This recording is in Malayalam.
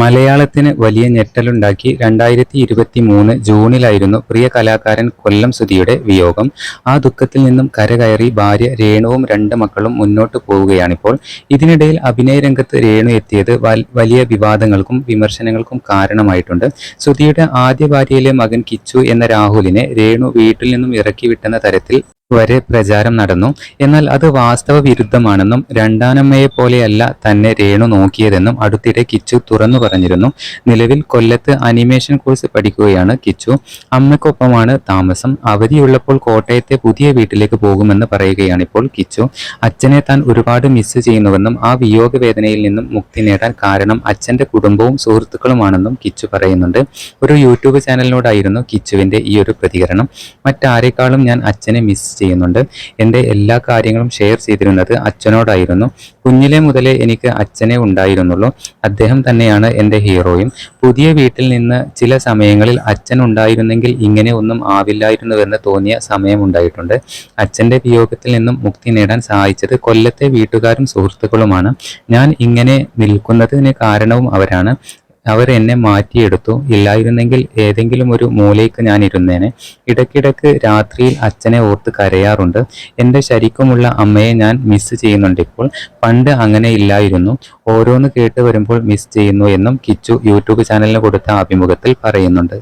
മലയാളത്തിന് വലിയ ഞെട്ടലുണ്ടാക്കി രണ്ടായിരത്തി ഇരുപത്തി മൂന്ന് ജൂണിലായിരുന്നു പ്രിയ കലാകാരൻ കൊല്ലം സുധിയുടെ വിയോഗം. ആ ദുഃഖത്തിൽ നിന്നും കരകയറി ഭാര്യ രേണുവും രണ്ട് മക്കളും മുന്നോട്ട് പോവുകയാണിപ്പോൾ. ഇതിനിടയിൽ അഭിനയ രംഗത്ത് രേണു എത്തിയത് വലിയ വിവാദങ്ങൾക്കും വിമർശനങ്ങൾക്കും കാരണമായിട്ടുണ്ട്. സുധിയുടെ ആദ്യ ഭാര്യയിലെ മകൻ കിച്ചു എന്ന രാഹുലിനെ രേണു വീട്ടിൽ നിന്നും ഇറക്കി വിട്ടെന്ന തരത്തിൽ വരെ പ്രചാരം നടന്നു. എന്നാൽ അത് വാസ്തവ വിരുദ്ധമാണെന്നും രണ്ടാനമ്മയെ പോലെയല്ല തന്നെ രേണു നോക്കിയതെന്നും അടുത്തിടെ കിച്ചു തുറന്നു പറഞ്ഞിരുന്നു. നിലവിൽ കൊല്ലത്ത് അനിമേഷൻ കോഴ്സ് പഠിക്കുകയാണ് കിച്ചു. അമ്മയ്ക്കൊപ്പമാണ് താമസം. അവധിയുള്ളപ്പോൾ കോട്ടയത്തെ പുതിയ വീട്ടിലേക്ക് പോകുമെന്ന് പറയുകയാണ് ഇപ്പോൾ കിച്ചു. അച്ഛനെ താൻ ഒരുപാട് മിസ് ചെയ്യുന്നുവെന്നും ആ വിയോഗ വേദനയിൽ നിന്നും മുക്തി നേടാൻ കാരണം അച്ഛന്റെ കുടുംബവും സുഹൃത്തുക്കളുമാണെന്നും കിച്ചു പറയുന്നുണ്ട്. ഒരു യൂട്യൂബ് ചാനലിനോടായിരുന്നു കിച്ചുവിന്റെ ഈ ഒരു പ്രതികരണം. മറ്റാരെക്കാളും ഞാൻ അച്ഛനെ മിസ് ചെയ്യുന്നുണ്ട്. എന്റെ എല്ലാ കാര്യങ്ങളും ഷെയർ ചെയ്തിരുന്നത് അച്ഛനോടായിരുന്നു. കുഞ്ഞിലെ മുതലേ എനിക്ക് അച്ഛനെ ഉണ്ടായിരുന്നുള്ളൂ. അദ്ദേഹം തന്നെയാണ് എന്റെ ഹീറോയും. പുതിയ വീട്ടിൽ നിന്ന് ചില സമയങ്ങളിൽ അച്ഛൻ ഉണ്ടായിരുന്നെങ്കിൽ ഇങ്ങനെ ഒന്നും ആവില്ലായിരുന്നുവെന്ന് തോന്നിയ സമയമുണ്ടായിട്ടുണ്ട് അച്ഛന്റെ വിയോഗത്തിൽ നിന്നും മുക്തി നേടാൻ സഹായിച്ചത് കൊല്ലത്തെ വീട്ടുകാരും സുഹൃത്തുക്കളുമാണ്. ഞാൻ ഇങ്ങനെ നിൽക്കുന്നതിന് കാരണവും അവരാണ്. അവർ എന്നെ മാറ്റിയെടുത്തു. ഇല്ലായിരുന്നെങ്കിൽ ഏതെങ്കിലും ഒരു മൂലയ്ക്ക് ഞാൻ ഇരുന്നേനെ. ഇടയ്ക്കിടയ്ക്ക് രാത്രിയിൽ അച്ഛനെ ഓർത്ത് കരയാറുണ്ട്. എന്റെ ശരിക്കുമുള്ള അമ്മയെ ഞാൻ മിസ് ചെയ്യുന്നുണ്ട് ഇപ്പോൾ. പണ്ട് അങ്ങനെ ഇല്ലായിരുന്നു. ഓരോന്ന് കേട്ട് വരുമ്പോൾ മിസ് ചെയ്യുന്നു എന്നും കിച്ചു യൂട്യൂബ് ചാനലിന് കൊടുത്ത അഭിമുഖത്തിൽ പറയുന്നുണ്ട്.